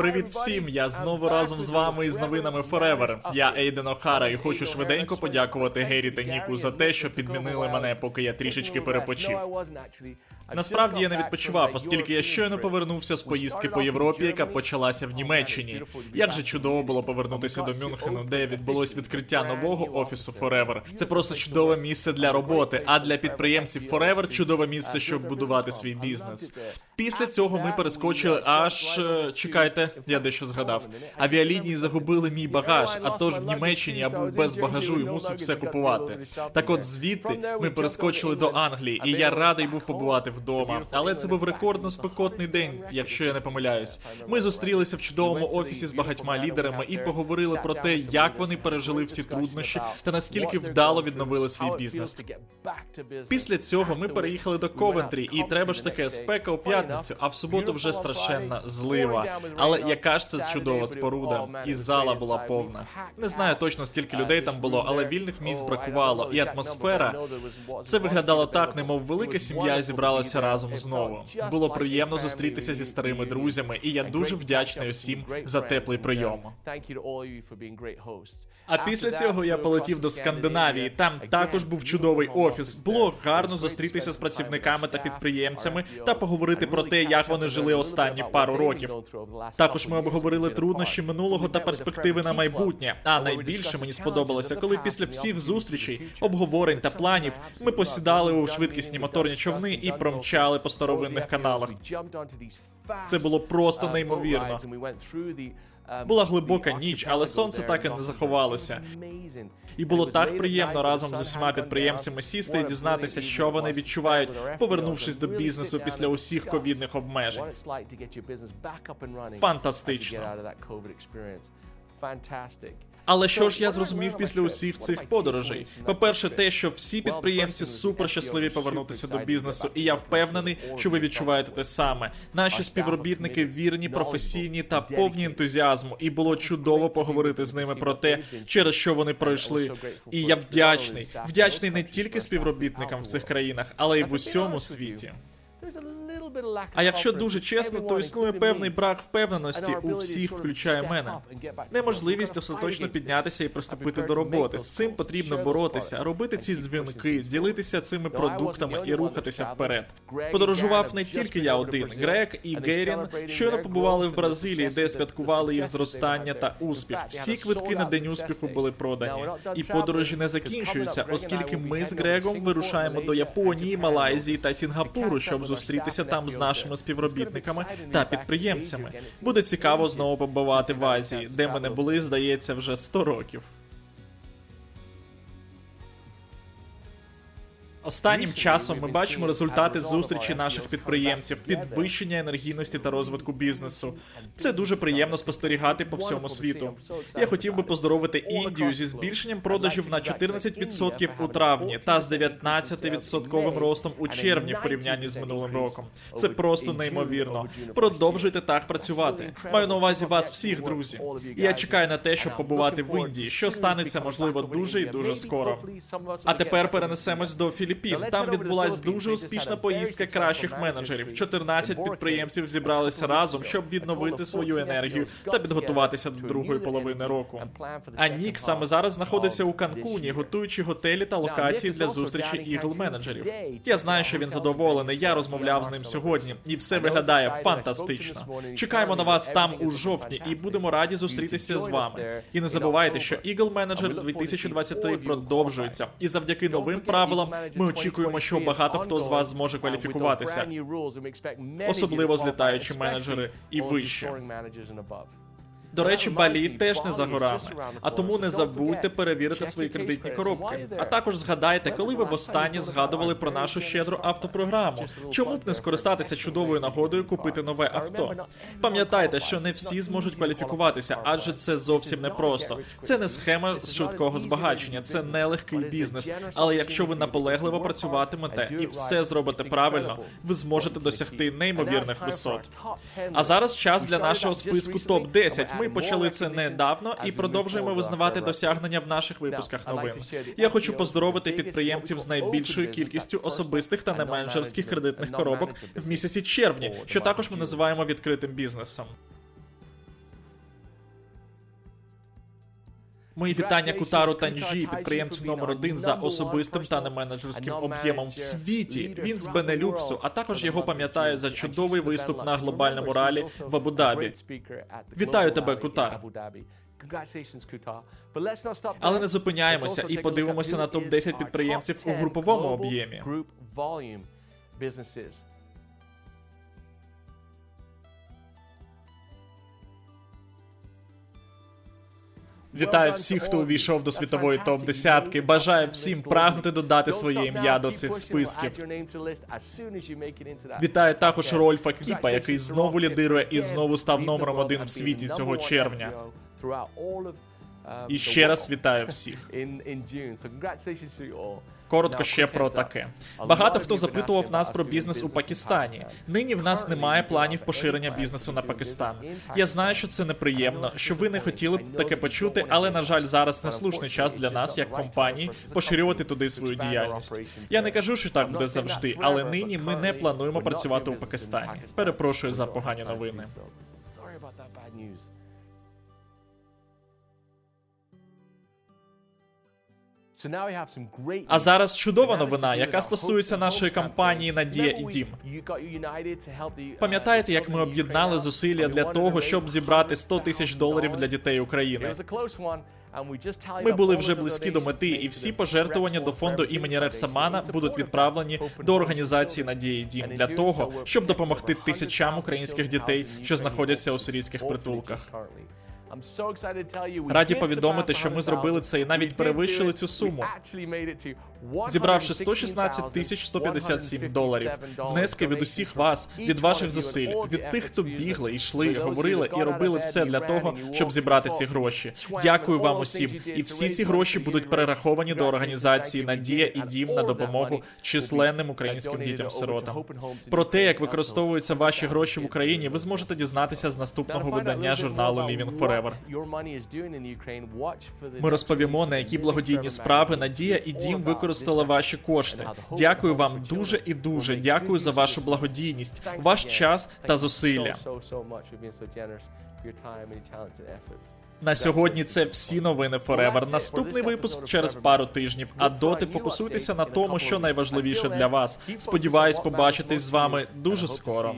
Привіт всім! Я знову разом з вами із новинами Forever. Я Ейден Охара і хочу швиденько подякувати Гері та Ніку за те, що підмінили мене, поки я трішечки перепочив. Насправді я не відпочивав, оскільки я щойно повернувся з поїздки по Європі, яка почалася в Німеччині. Як же чудово було повернутися до Мюнхену, де відбулось відкриття нового офісу Forever. Це просто чудове місце для роботи, а для підприємців Forever чудове місце, щоб будувати свій бізнес. Після цього ми перескочили аж е, чекайте, я дещо згадав. Авіалінії загубили мій багаж. А тож в Німеччині я був без багажу і мусив все купувати. Так от звідти ми перескочили до Англії, і я радий був побувати вдома. Але це був рекордно спекотний день, якщо я не помиляюсь. Ми зустрілися в чудовому офісі з багатьма лідерами і поговорили про те, як вони пережили всі труднощі та наскільки вдало відновили свій бізнес. Після цього ми переїхали до Ковентрі, і треба ж таке спека у п'ятницю, а в суботу вже страшенна злива. Але яка ж це чудова споруда, і зала була повна. Не знаю точно скільки людей там було, але вільних місць бракувало, і атмосфера. це виглядало так, немов велика сім'я зібралася разом знову. Було приємно зустрітися зі старими друзями, і я дуже вдячний усім за теплий прийом. А після цього я полетів до Скандинавії. Там також був чудовий офіс. Було гарно зустрітися з працівниками та підприємцями. Та поговорити про те, як вони жили останні пару років. Також ми обговорили труднощі минулого та перспективи на майбутнє. А найбільше мені сподобалося, коли після всіх зустрічей, обговорень та планів ми посідали у швидкісні моторні човни і промчали по старовинних каналах. Це було просто неймовірно. Була глибока ніч, але сонце так і не заховалося. І було так приємно разом з усіма підприємцями сісти і дізнатися, що вони відчувають, повернувшись до бізнесу після усіх ковідних обмежень. Фантастично. Але що ж я зрозумів після усіх цих подорожей? По-перше, те, що всі підприємці супер щасливі повернутися до бізнесу, і я впевнений, що ви відчуваєте те саме. Наші співробітники вірні, професійні та повні ентузіазму, і було чудово поговорити з ними про те, через що вони пройшли. І я вдячний, вдячний не тільки співробітникам в цих країнах, але й в усьому світі. А якщо дуже чесно, то існує певний брак впевненості у всіх, включає мене. Неможливість остаточно піднятися і приступити до роботи. З цим потрібно боротися, робити ці дзвінки, ділитися цими продуктами і рухатися вперед. Подорожував не тільки я один. Грег і Герін щойно побували в Бразилії, де святкували їх зростання та успіх. Всі квитки на день успіху були продані. І подорожі не закінчуються, оскільки ми з Грегом вирушаємо до Японії, Малайзії та Сінгапуру, щоб зустрітися там з нашими співробітниками та підприємцями. Буде цікаво знову побувати в Азії, де ми не були, здається, вже 100 років. Останнім часом ми бачимо результати зустрічі наших підприємців, підвищення енергійності та розвитку бізнесу. Це дуже приємно спостерігати по всьому світу. Я хотів би поздоровити Індію зі збільшенням продажів на 14% у травні та з 19% ростом у червні в порівнянні з минулим роком. Це просто неймовірно. Продовжуйте так працювати. Маю на увазі вас всіх, друзі. Я чекаю на те, щоб побувати в Індії, що станеться можливо дуже і дуже скоро. А тепер перенесемось до Філіппін. Там відбулась дуже успішна поїздка кращих менеджерів. 14 підприємців зібралися разом, щоб відновити свою енергію та підготуватися до другої половини року. А Нік саме зараз знаходиться у Канкуні, готуючи готелі та локації для зустрічі ігл менеджерів. Я знаю, що він задоволений. Я розмовляв з ним сьогодні, і все виглядає фантастично. Чекаємо на вас там у жовтні, і будемо раді зустрітися з вами. І не забувайте, що Eagle Manager 2023 продовжується, і завдяки новим правилам ми очікуємо, що багато хто з вас зможе кваліфікуватися, особливо злітаючі менеджери і вище. До речі, Балі теж не за горами, а тому не забудьте перевірити свої кредитні коробки. А також згадайте, коли ви востаннє згадували про нашу щедру автопрограму. Чому б не скористатися чудовою нагодою купити нове авто? Пам'ятайте, що не всі зможуть кваліфікуватися, адже це зовсім непросто. Це не схема з швидкого збагачення, це не легкий бізнес. Але якщо ви наполегливо працюватимете і все зробите правильно, ви зможете досягти неймовірних висот. А зараз час для нашого списку топ 10 Ми почали це недавно і продовжуємо визнавати досягнення в наших випусках новин. Я хочу поздоровити підприємців з найбільшою кількістю особистих та неменеджерських кредитних коробок в місяці червні, що також ми називаємо відкритим бізнесом. Мої вітання Кутару Танжі, підприємцю номер один за особистим та неменеджерським об'ємом в світі. Він з Бенелюксу, а також його пам'ятають за чудовий виступ на глобальному ралі в Абу-Дабі. Вітаю тебе, Кутар. Але не зупиняємося і подивимося на топ 10 підприємців у груповому об'ємі. Вітаю всіх, хто увійшов до світової топ десятки. Бажаю всім прагнути додати своє ім'я до цих списків. Вітаю також Рольфа Кіпа, який знову лідирує і знову став номером один в світі цього червня. І ще раз вітаю всіх. Коротко ще про таке. Багато хто запитував нас про бізнес у Пакистані. Нині в нас немає планів поширення бізнесу на Пакистан. Я знаю, що це неприємно, що ви не хотіли б таке почути, але на жаль, зараз не слушний час для нас, як компанії, поширювати туди свою діяльність. Я не кажу, що так буде завжди, але нині ми не плануємо працювати у Пакистані. Перепрошую за погані новини. А зараз чудова новина, яка стосується нашої кампанії Надія і Дім. Пам'ятаєте, як ми об'єднали зусилля для того, щоб зібрати 100 тисяч доларів для дітей України? Ми були вже близькі до мети, і всі пожертвування до фонду імені Ревсамана будуть відправлені до організації Надії Дім для того, щоб допомогти тисячам українських дітей, що знаходяться у сирійських притулках. Раді повідомити, що ми зробили це і навіть перевищили цю суму, Зібравши 116 тисяч 157 доларів, внески від усіх вас, від ваших зусиль, від тих, хто бігли, йшли, говорили і робили все для того, щоб зібрати ці гроші. Дякую вам усім. І всі ці гроші будуть перераховані до організації Надія і Дім на допомогу численним українським дітям-сиротам. Про те, як використовуються ваші гроші в Україні, ви зможете дізнатися з наступного видання журналу Living Forever. Ми розповімо, на які благодійні справи Надія і Дім використали ваші кошти. Дякую вам дуже і дуже. Дякую за вашу благодійність, ваш час та зусилля. На сьогодні це всі новини Forever. Наступний випуск через пару тижнів. А доти фокусуйтеся на тому, що найважливіше для вас. Сподіваюсь, побачитись з вами дуже скоро.